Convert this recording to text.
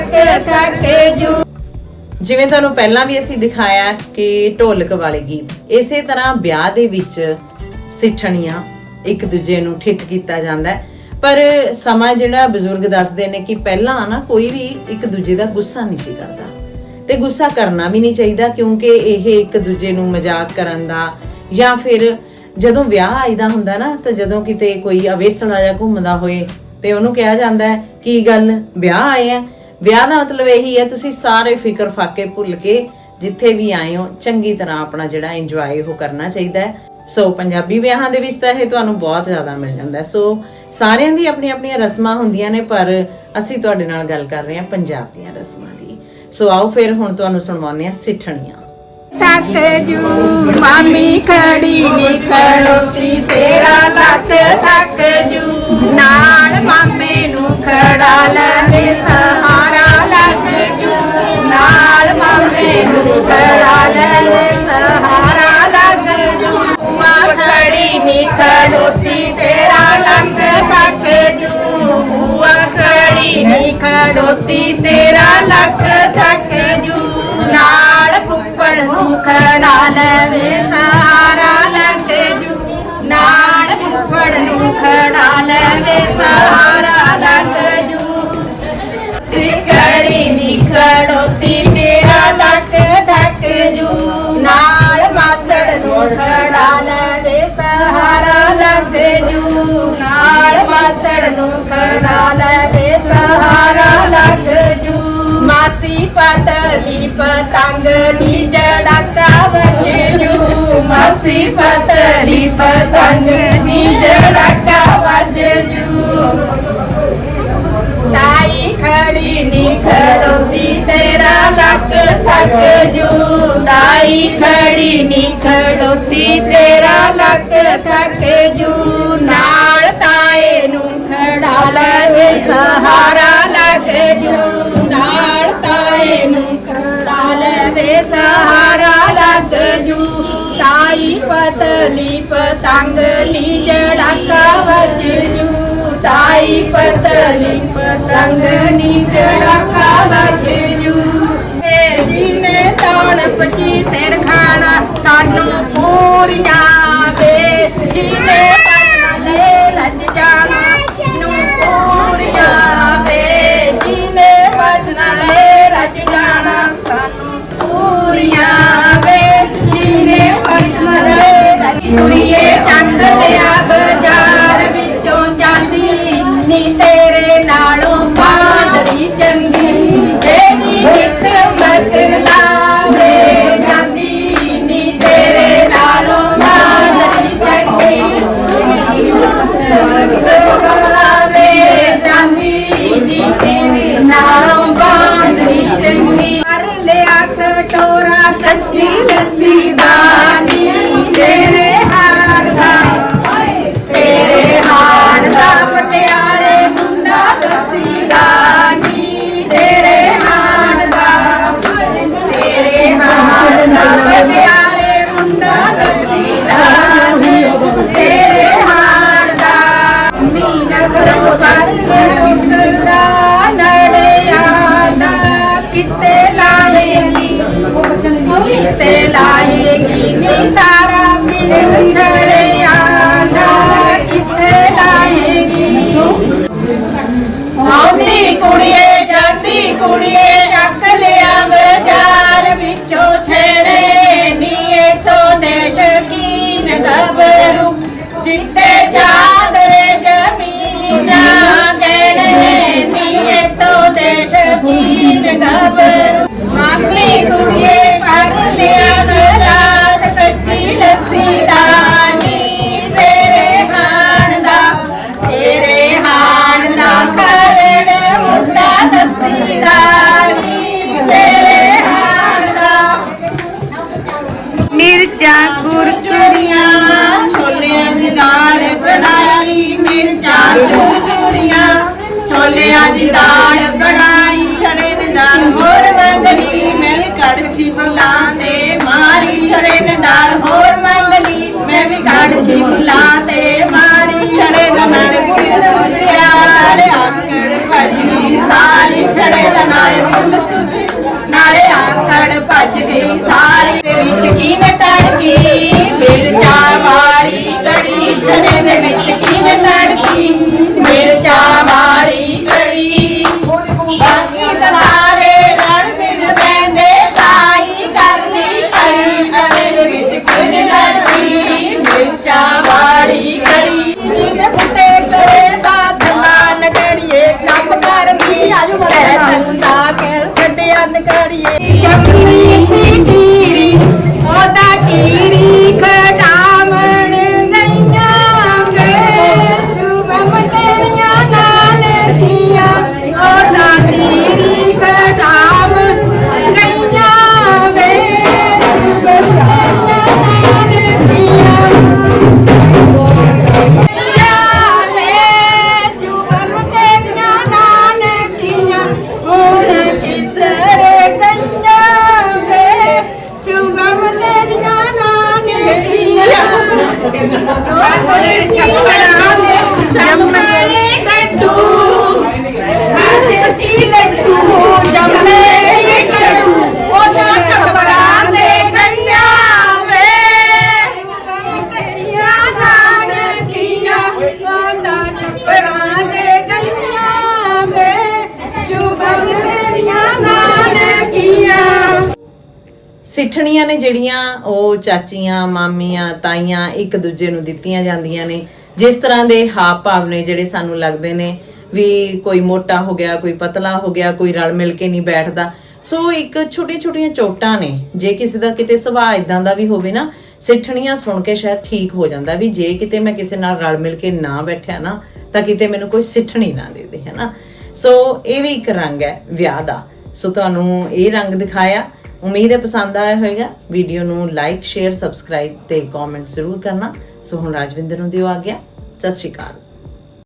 ਲੱਕ ਥੱਕ ਜੂ। ਜਿਵੇਂ ਤੁਹਾਨੂੰ ਪਹਿਲਾਂ ਵੀ ਅਸੀਂ ਦਿਖਾਇਆ ਕਿ ਢੋਲਕ ਵਾਲੇ ਗੀਤ, ਇਸੇ ਤਰ੍ਹਾਂ ਵਿਆਹ ਦੇ ਵਿੱਚ ਸਿੱਠਣੀਆਂ ਇੱਕ ਦੂਜੇ ਨੂੰ ਠਿੱਠ ਕੀਤਾ ਜਾਂਦਾ ਹੈ। ਪਰ ਸਮਾਂ ਜਿਹੜਾ ਬਜ਼ੁਰਗ ਦੱਸਦੇ ਨੇ ਕਿ ਪਹਿਲਾਂ ਨਾ ਕੋਈ ਵੀ ਇੱਕ ਦੂਜੇ ਦਾ ਗੁੱਸਾ ਨਹੀਂ ਸੀ ਕਰਦਾ। ਤੇ ਗੁੱਸਾ ਕਰਨਾ ਵੀ ਨਹੀਂ ਚਾਹੀਦਾ ਕਿਉਂਕਿ ਇਹ ਇੱਕ ਦੂਜੇ ਨੂੰ ਮਜ਼ਾਕ ਕਰਨ ਦਾ ਜਾਂ ਫਿਰ ਜਦੋਂ ਵਿਆਹ ਆਈਦਾ ਹੁੰਦਾ ਨਾ, ਤਾਂ ਜਦੋਂ ਕਿਤੇ ਕੋਈ ਅਵੇਸਣਾ ਜਾਂ ਘੁੰਮਦਾ ਹੋਏ ਤੇ ਉਹਨੂੰ ਕਿਹਾ ਜਾਂਦਾ ਹੈ ਕੀ ਗੱਲ ਵਿਆਹ ਆਏ ਆ ਵਿਆਹ ਦਾ ਮਤਲਬ ਇਹੀ ਹੈ, ਤੁਸੀਂ ਸਾਰੇ ਫਿਕਰ ਫਾਕੇ ਭੁੱਲ ਕੇ ਜਿੱਥੇ ਵੀ ਆਏ ਹੋ, ਚੰਗੀ ਤਰ੍ਹਾਂ ਆਪਣਾ ਜਿਹੜਾ ਇੰਜੋਏ ਉਹ ਕਰਨਾ ਚਾਹੀਦਾ ਹੈ। ਸੋ ਪੰਜਾਬੀ ਵਿਆਹਾਂ ਦੇ ਵਿੱਚ ਤਾਂ ਇਹ ਤੁਹਾਨੂੰ ਬਹੁਤ ਜ਼ਿਆਦਾ ਮਿਲ ਜਾਂਦਾ ਸੋ ਸਾਰਿਆਂ ਦੀ ਆਪਣੀਆਂ ਆਪਣੀਆਂ ਰਸਮਾਂ ਹੁੰਦੀਆਂ ਨੇ, ਪਰ ਅਸੀਂ ਤੁਹਾਡੇ ਨਾਲ ਗੱਲ ਕਰ ਰਹੇ ਹਾਂ ਪੰਜਾਬ ਦੀਆਂ ਰਸਮਾਂ ਦੀ। ਸੋ ਆਓ ਫਿਰ ਹੁਣ ਤੁਹਾਨੂੰ ਸੁਣਵਾਉਂਦੇ ਹਾਂ ਸਿੱਠਣੀਆਂ। ਥੱਕ ਜੂ ਮਾਮੀ ਖੜੀ ਨੀ ਤੇਰਾ ਲੱਕ ਥੱਕ ਜੂ। ਨਾਲ ਮਾਮੇ ਨੂੰ ਖੜਾ ਲਵੇ ਸਹਾਰਾ ਲੱਗ ਜੂ। ਨਾਲ ਮਾਮੇ ਨੂੰ ਖੜਾ ਲਵੇ ਸਹਾਰਾ ਲੱਗ ਜੂ। ਮਾ ਖੜੀ ਨੀ ਖੜੋਤੀ ਤੇਰਾ ਲੱਕ ਥੱਕ ਜੂ। ਬੂਆ ਖੜੀ ਨੀ ਖੜੋਤੀ ਤੇਰਾ ਲੱਕ ਥੱਕ ਜੂ। ਨਾਲ ਫੁੱਫੜ ਨੂੰ ਖੜਾ ਲਵੇ ਮਾਸੜ ਨੂੰ ਖੜਾ ਲਵੇ ਸਹਾਰਾ ਲੱਗ ਜੂ। ਮਾਸੀ ਪਤਲੀ ਪਤੰਗ ਨੀ ਜੜਾਕਾ ਵਜੇ ਜੂ। ਮਾਸੀ ਪਤਲੀ ਪਤੰਗ ਨੀ ਜੜਾਕਾ ਵਜੇ ਜੂ। ਤਾਈ ਖੜੀ ਨੀ ਖੜੋਤੀ ਤੇਰਾ ਲੱਕ ਥੱਕ ਜੂ। ਤਾਈ ਖੜੀ ਨੀ ਖੜੋਤੀ ਤੇਰਾ ਲੱਕ ਥੱਕ ਜੂ। ਖੜਾ ਸਹਾਰਾ ਲੱਗ ਜੂ ਨਾਲ ਤਾਏ ਨੂੰ ਖੜਾ ਲਵੇ, ਸਹਾਰਾ ਲੱਗ ਜੂ ਤਾਈ ਪਤਲੀ ਪਤੰਗ ਲੀ ਜੜਾਕਾ ਵਜ ਜੂ ਤਾਈ ਪਤਲੀ ਪਤੰਗ ਨੀ ਜੜਾਕਾ ਵਜ ਜੂ। ਫੇਰ ਜੀ ਨੇ ਤਾਣ ਪਚੀ ਸਿਰ ਖਾਣਾ, ਸਾਨੂੰ ਪੂਰੀਆਂ ਸ਼ਕੀਨ ਗੱਭਰੂ ਚਿੱਟੇ ਚਾਦਰੇ ਜ਼ਮੀਨਾਂ ਗਹਿਣੇ ਨੀਏ ਤੋਂ ਦੇ ਸ਼ਕੀਨ ਗੱਭਰੂ ਮਿਰਚਾਂ ਕੁਰਕੁਰੀਆਂ ਛੋਲਿਆਂ ਦੀ ਦਾਲ ਬਣਾਈ ਮਿਰਚਾਂ ਚੂਰੀਆਂ ਛੋਲਿਆਂ ਦੀ ਦਾਲ Definitely, ਸਿੱਠਣੀਆਂ ਨੇ ਜਿਹੜੀਆਂ ਉਹ ਚਾਚੀਆਂ, ਮਾਮੀਆਂ, ਤਾਈਆਂ ਇੱਕ ਦੂਜੇ ਨੂੰ ਦਿੱਤੀਆਂ ਜਾਂਦੀਆਂ ਨੇ। ਜਿਸ ਤਰ੍ਹਾਂ ਦੇ ਹਾਵ ਭਾਵ ਨੇ ਜਿਹੜੇ ਸਾਨੂੰ ਲੱਗਦੇ ਨੇ ਵੀ ਕੋਈ ਮੋਟਾ ਹੋ ਗਿਆ, ਕੋਈ ਪਤਲਾ ਹੋ ਗਿਆ, ਕੋਈ ਰਲ ਮਿਲ ਕੇ ਨਹੀਂ ਬੈਠਦਾ। ਸੋ ਇੱਕ ਛੋਟੀਆਂ ਛੋਟੀਆਂ ਚੋਟਾਂ ਨੇ। ਜੇ ਕਿਸੇ ਦਾ ਕਿਤੇ ਸੁਭਾਅ ਇਦਾਂ ਦਾ ਵੀ ਹੋਵੇ ਨਾ, ਸਿੱਠਣੀਆਂ ਸੁਣ ਕੇ ਸ਼ਾਇਦ ਠੀਕ ਹੋ ਜਾਂਦਾ ਵੀ ਜੇ ਕਿਤੇ ਮੈਂ ਕਿਸੇ ਨਾਲ ਰਲ ਮਿਲ ਕੇ ਨਾ ਬੈਠਿਆ ਨਾ, ਤਾਂ ਕਿਤੇ ਮੈਨੂੰ ਕੋਈ ਸਿੱਠਣੀ ਨਾ ਦੇ ਦੇ, ਹੈਨਾ? ਸੋ ਇਹ ਵੀ ਇੱਕ ਰੰਗ ਹੈ ਵਿਆਹ ਦਾ। ਸੋ ਤੁਹਾਨੂੰ ਇਹ ਰੰਗ ਦਿਖਾਇਆ। ਉਮੀਦ ਹੈ ਪਸੰਦ ਆਇਆ ਹੋਵੇਗਾ ਵੀਡੀਓ ਨੂੰ ਲਾਈਕ ਸ਼ੇਅਰ ਸਬਸਕ੍ਰਾਈਬ ਤੇ ਕਮੈਂਟ ਜ਼ਰੂਰ ਕਰਨਾ। ਸੋ ਹੁਣ ਰਾਜਵਿੰਦਰ ਨੂੰ ਦਿਓ ਆ ਗਿਆ ਸਤਿ ਸ਼੍ਰੀ ਅਕਾਲ।